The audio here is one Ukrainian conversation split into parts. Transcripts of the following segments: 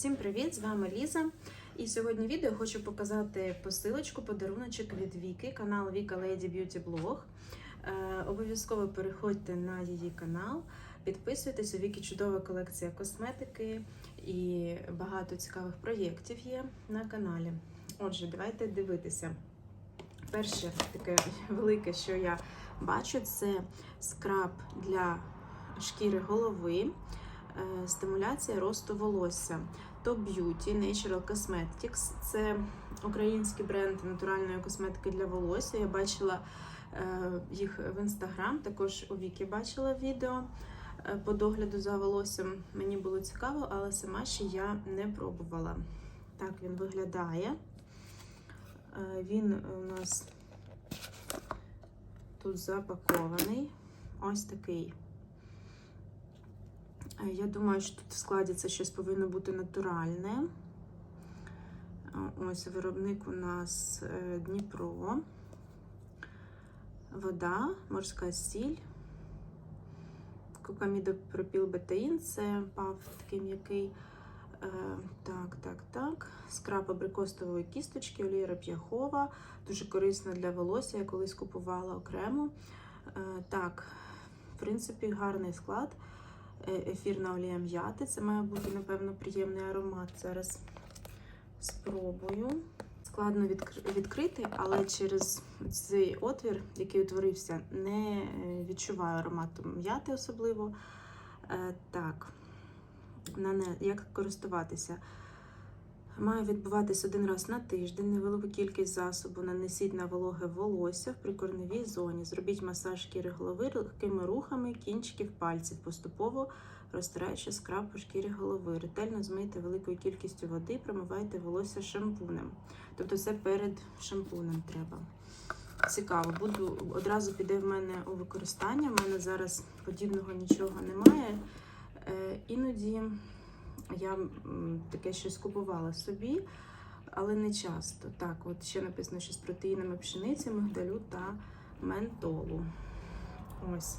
Всім привіт! З вами Ліза. І сьогодні відео хочу показати посилочку, подаруночок від Віки, канал Віка Lady Beauty Blog. Е, обов'язково переходьте на її канал, підписуйтесь. У Віки чудова колекція косметики і багато цікавих проєктів є на каналі. Отже, давайте дивитися. Перше таке велике, що я бачу, це скраб для шкіри голови. Е, стимуляція росту волосся. Top Beauty Natural Cosmetics це український бренд натуральної косметики для волосся. Я бачила е, їх в інстаграм, також у Вікі бачила відео е, по догляду за волоссям. Мені було цікаво, але сама ще я не пробувала. Так він виглядає. Він у нас тут запакований. Ось такий. Е, Я думаю, що тут в складі щось повинно бути натуральне. Е, Ось виробник у нас е, Дніпро, вода, морська сіль, кокамідопропілбетаїн, це пав такий м'який. Так, так, так. Скраб абрикостової кісточки, олія рап'яхова. Дуже корисна для волосся. Я колись купувала окремо. Так, в принципі, гарний склад. Е, Ефірна олія м'яти. Це має бути, напевно, приємний аромат. Зараз спробую. Складно відкрити, але через цей отвір, який утворився, не е, відчуваю аромату м'яти особливо. Е, Так, як користуватися? Має відбуватись один раз на тиждень. Невелику кількість засобу нанесіть на вологе волосся в прикорневій зоні. Зробіть масаж шкіри голови легкими рухами кінчиків пальців, поступово розтираючи скраб по шкірі голови. Ретельно змийте великою кількістю води, промивайте волосся шампунем. Тобто це перед шампунем треба. Цікаво, буду одразу піде в мене у використання. У мене зараз подібного нічого немає. Е, іноді я таке щось купувала собі, але не часто. Так, от ще написано, що з протеїнами пшениці, мигдалю та ментолу. Ось.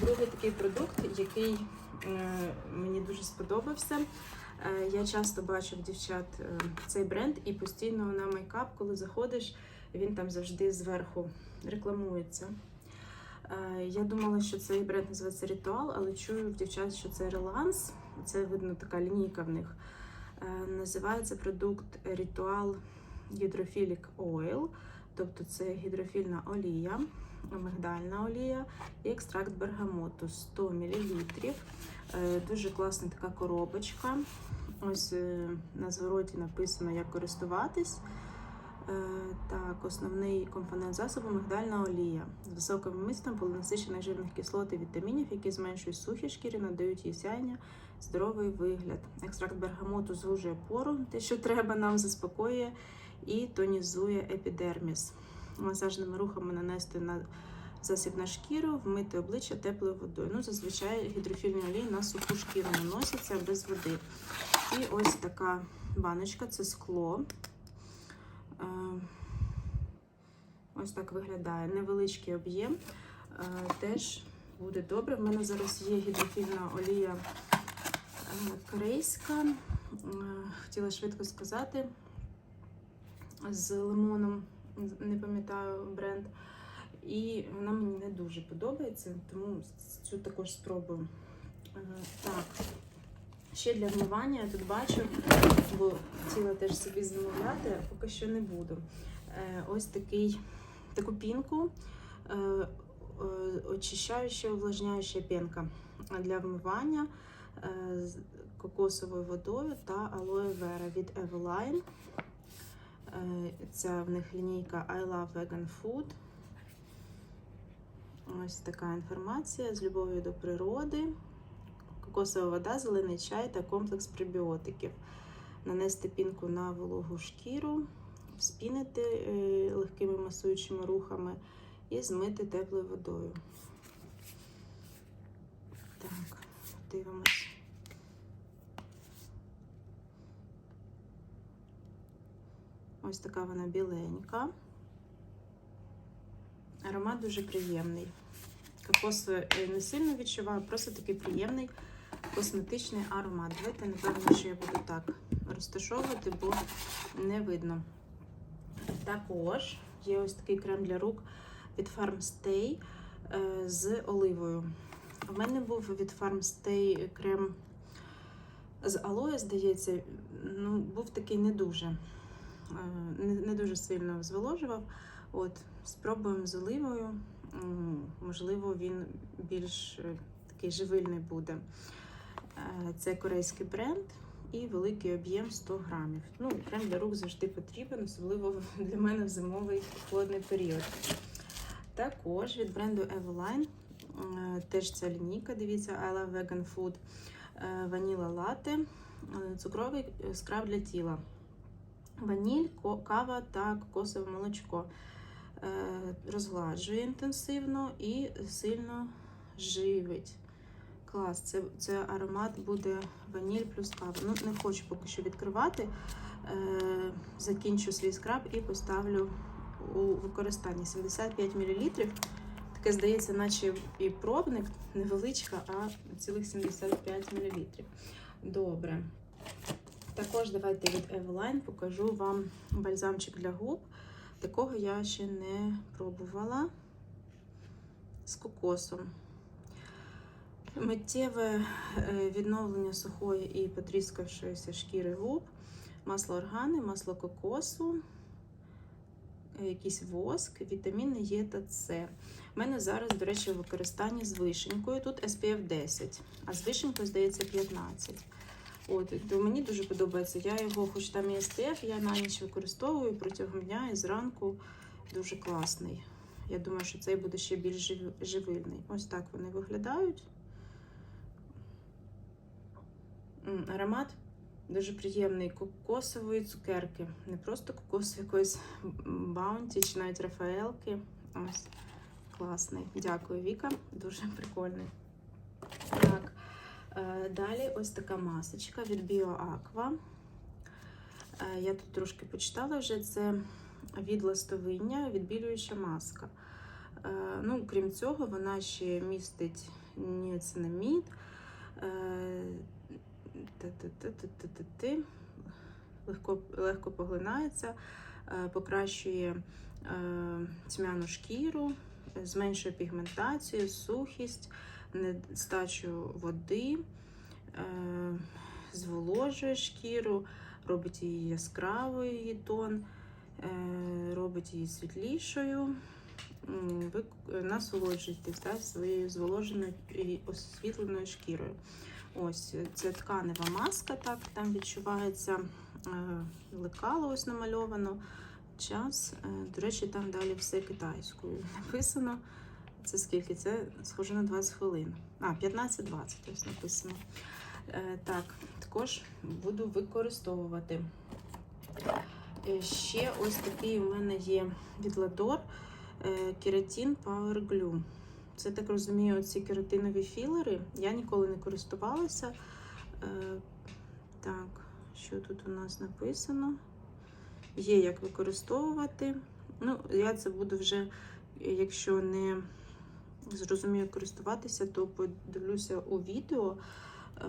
Другий такий продукт, який е, мені дуже сподобався. Е, я часто бачу в дівчат е, цей бренд і постійно на мейкап, коли заходиш, він там завжди зверху рекламується. Я думала, що цей бренд називається Ритуал, але чую в дівчат, що це реланс. Це видно така лінійка в них. Е, Називається продукт Ritual Hydrophilic Oil, тобто це гідрофільна олія, мигдальна олія і екстракт бергамоту 100 мл. Е, Дуже класна така коробочка. Ось е, на звороті написано, як користуватись. Так, основний компонент засобу мигдальна олія з високим вмістом полінасичених жирних кислот і вітамінів, які зменшують сухі шкіри, надають їй сяйня, здоровий вигляд. Екстракт бергамоту звужує пору, те, що треба, нам заспокоює і тонізує епідерміс. Масажними рухами нанести на засіб на шкіру, вмити обличчя теплою водою. Ну, зазвичай гідрофільні олії на суху шкіру наносяться без води. І ось така баночка це скло. Е, Ось так виглядає невеличкий об'єм. Е, Теж буде добре. В мене зараз є гідрофільна олія корейська. Е, Хотіла швидко сказати з лимоном, не пам'ятаю бренд. І вона мені не дуже подобається, тому цю також спробую. Е, Так, ще для вмивання я тут бачу, бо хотіла теж собі замовляти, а поки що не буду. Е, Ось такий, таку пінку, очищаюча, увлажняюча пінка для вмивання з кокосовою водою та алоe vera від Eveline. Е, Це в них лінійка I Love Vegan Food. Ось така інформація з любов'ю до природи. Кокосова вода, зелений чай та комплекс пребіотиків. Нанести пінку на вологу шкіру, спінити е, легкими масуючими рухами і змити теплою водою. Так, дивимось. Ось така вона біленька. Аромат дуже приємний. Кокос е, не сильно відчуваю, просто такий приємний косметичний аромат. Давайте, напевно, що я буду так розташовувати, бо не видно. Також є ось такий крем для рук від Farmstay е, з оливою. У мене був від Farmstay крем з алоє, здається, ну, був такий не дуже, не, не дуже сильно зволожував. От, спробуємо з оливою. Можливо, він більш е, такий живильний буде. Е, Це корейський бренд і великий об'єм 100 грамів. Ну, крем для рук завжди потрібен, особливо для мене в зимовий холодний період. Також від бренду Eveline, е, теж ця лінійка, дивіться, I Love Vegan Food, е, ваніла лате, е, цукровий е, скраб для тіла. Ваніль, кава та кокосове молочко. Е, Розгладжує інтенсивно і сильно живить. Клас, це, це аромат буде ваніль плюс кава. Ну, не хочу поки що відкривати. Е, закінчу свій скраб і поставлю у використанні 75 мл. Таке здається, наче і пробник невеличка, а цілих 75 мл. Добре. Також давайте від Eveline покажу вам бальзамчик для губ. Такого я ще не пробувала з кокосом. Миттєве е, відновлення сухої і потріскавшоїся шкіри губ, масло органи, масло кокосу, е, якийсь воск, вітаміни Е та С. У мене зараз, до речі, в використанні з вишенькою. Тут SPF 10, а з вишенькою, здається, 15. От, то мені дуже подобається. Я його, хоч там і SPF, я на ніч використовую протягом дня і зранку дуже класний. Я думаю, що цей буде ще більш живильний. Ось так вони виглядають. Аромат дуже приємний кокосової цукерки. Не просто кокос якоїсь баунті чи навіть Рафаелки. Ось класний. Дякую, Віка. Дуже прикольний. Е, Далі ось така масочка від BioAqua. Е, Я тут трошки почитала вже це від ластовиння, відбілююча маска. Е, Ну, крім цього, вона ще містить ніацинамід, легко, легко поглинається, покращує тьмяну шкіру, зменшує пігментацію, сухість, нестачу води, е, зволожує шкіру, робить її яскравою її тон, е, робить її світлішою. Ви е, насолоджуєтесь да, своєю зволоженою і освітленою шкірою. Ось це тканева маска, так там відчувається лекало ось намальовано. Час. До речі, там далі все китайською написано. Це скільки? Це схоже на 20 хвилин. А, 15-20 ось написано. Е, Так, також буду використовувати. Е, Ще ось такий у мене є від Ладор Кератін Power Glue. Це так розумію, ці кератинові філери. Я ніколи не користувалася. Е, Так, що тут у нас написано? Є як використовувати. Ну, я це буду вже, якщо не зрозумію користуватися, то подивлюся у відео, е,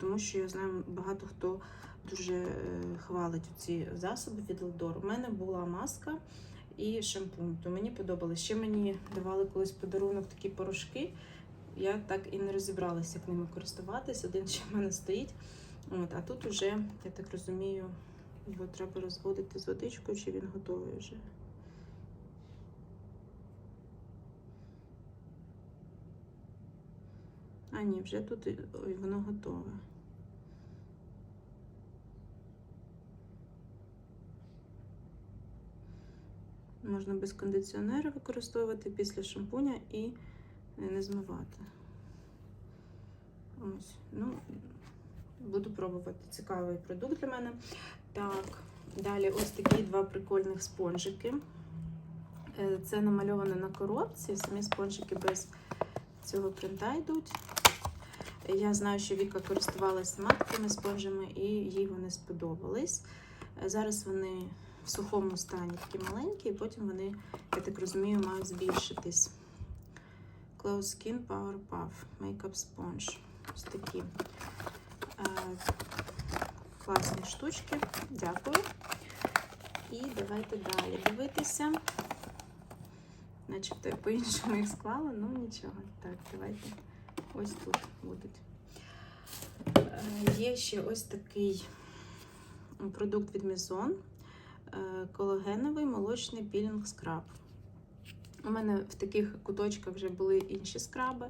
тому що я знаю, багато хто дуже е, хвалить ці засоби від Ладор. У мене була маска і шампунь, то мені подобалось. Ще мені давали колись подарунок такі порошки. Я так і не розібралася, як ними користуватись. Один ще в мене стоїть. От, а тут уже, я так розумію, його треба розводити з водичкою, чи він готовий вже. А, ні, вже тут ой, воно готове. Можна без кондиціонера використовувати після шампуня і не змивати. Ось, ну, буду пробувати. Цікавий продукт для мене. Так, далі ось такі два прикольних спонжики. Е, Це намальовано на коробці. Самі спонжики без цього принта йдуть. Я знаю, що Віка користувалася маткими спонжами і їй вони сподобались. Зараз вони в сухому стані такі маленькі, і потім вони, я так розумію, мають збільшитись. Close Skin Power Puff Makeup Sponge. Ось такі е, класні штучки. Дякую. І давайте далі дивитися. Начебто я по-іншому їх склала, ну нічого. Так, давайте ось тут будуть. Е, Є ще ось такий продукт від Maison. Е, Колагеновий молочний пілінг скраб. У мене в таких куточках вже були інші скраби.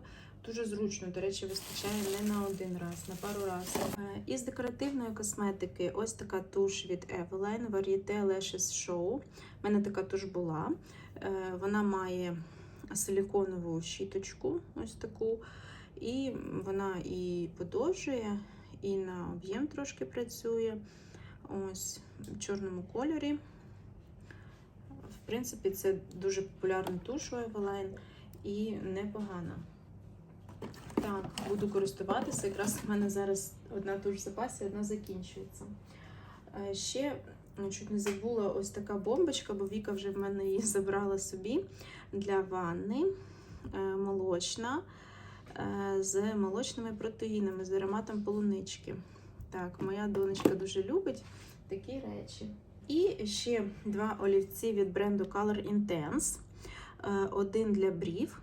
Дуже зручно, до речі, вистачає не на один раз, на пару разів. Е, Із декоративної косметики ось така туш від Eveline Varieté Lashes Show. У мене така туш була. Вона має силіконову щіточку, ось таку. І вона і подовжує, і на об'єм трошки працює. Ось в чорному кольорі. В принципі, це дуже популярна туш у Eveline і непогана. Так, буду користуватися. Якраз в мене зараз одна туш в запасі, одна закінчується. Е, Ще ну, чуть не забула ось така бомбочка, бо Віка вже в мене її забрала собі для ванни. Е, Молочна з молочними протеїнами, з ароматом полунички. Так, моя донечка дуже любить такі речі. І ще два олівці від бренду Color Intense. Е, Один для брів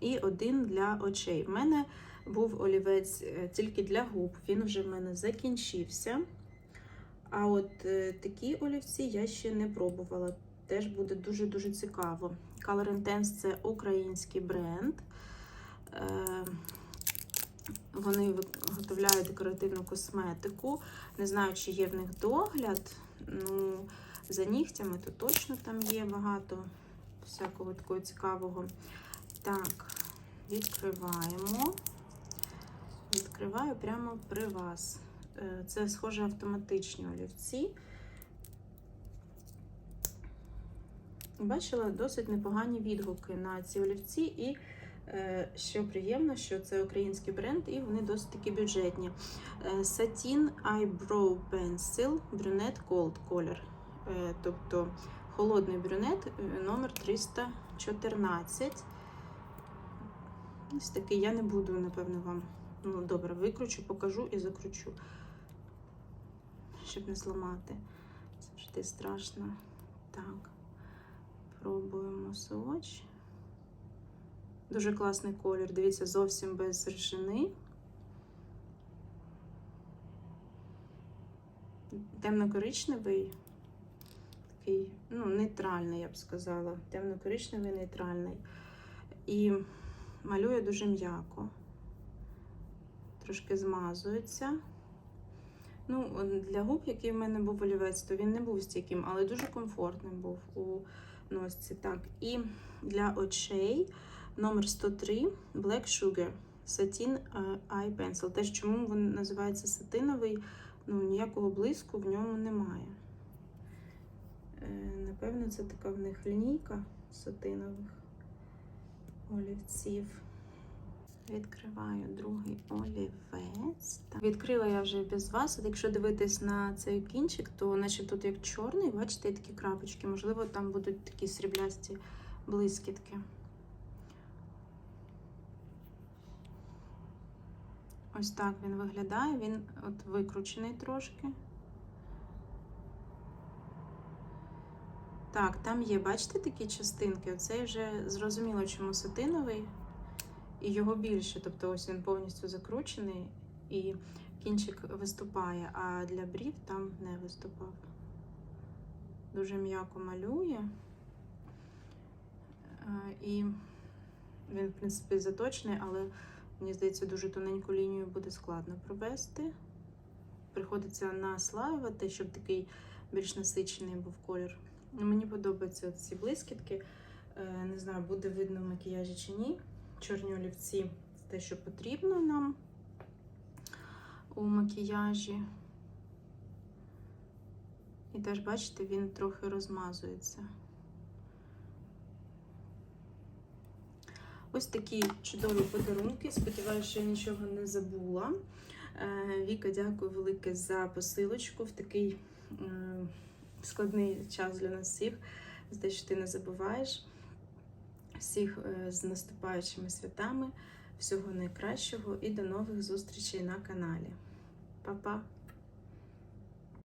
і один для очей. В мене був олівець е, тільки для губ, він вже в мене закінчився. А от е, такі олівці я ще не пробувала. Теж буде дуже-дуже цікаво. Color Intense це український бренд. Е, Вони виготовляють декоративну косметику. Не знаю, чи є в них догляд. Ну, за нігтями то точно там є багато всякого такого цікавого. Так, відкриваємо. Відкриваю прямо при вас. Е, Це схоже автоматичні олівці. Бачила досить непогані відгуки на ці олівці, і що приємно, що це український бренд, і вони досить таки бюджетні. Е, Satin Eyebrow Pencil Brunette Gold Color. Е, Тобто холодний брюнет е, номер 314. Ось такий я не буду, напевно, вам. Ну, добре, викручу, покажу і закручу, щоб не зламати. Завжди страшно. Так, пробуємо сводч. Дуже класний колір. Дивіться, зовсім без ржини. Темно-коричневий, такий, ну, нейтральний, я б сказала. Темно-коричневий, нейтральний. І малює дуже м'яко. Трошки змазується. Ну, для губ, який в мене був олівець, то він не був стійким, але дуже комфортним був у носці. Так, і для очей номер 103 Black Sugar Satin е, Eye Pencil. Теж чому він називається сатиновий, ну, ніякого блиску в ньому немає. Е, Напевно, це така в них лінійка сатинових олівців. Відкриваю другий олівець. Відкрила я вже без вас. От якщо дивитись на цей кінчик, то наче тут як чорний, бачите, такі крапочки. Можливо, там будуть такі сріблясті блискітки. Ось так він виглядає. Він от викручений трошки. Так, там є, бачите, такі частинки. Оцей вже зрозуміло, чому сатиновий. І його більше, тобто ось він повністю закручений і кінчик виступає, а для брів там не виступав. Дуже м'яко малює. Е, І він, в принципі, заточений, але мені здається, дуже тоненьку лінію буде складно провести. Приходиться наслаювати, щоб такий більш насичений був колір. Мені подобаються ці блискітки. Е, Не знаю, буде видно в макіяжі чи ні чорні олівці це те, що потрібно нам у макіяжі. І теж, бачите, він трохи розмазується. Ось такі чудові подарунки. Сподіваюся, що я нічого не забула. Е, Віка, дякую велике за посилочку в такий складний час для нас всіх. За те, що ти не забуваєш всіх е, з наступаючими святами. Всього найкращого і до нових зустрічей на каналі. Па-па!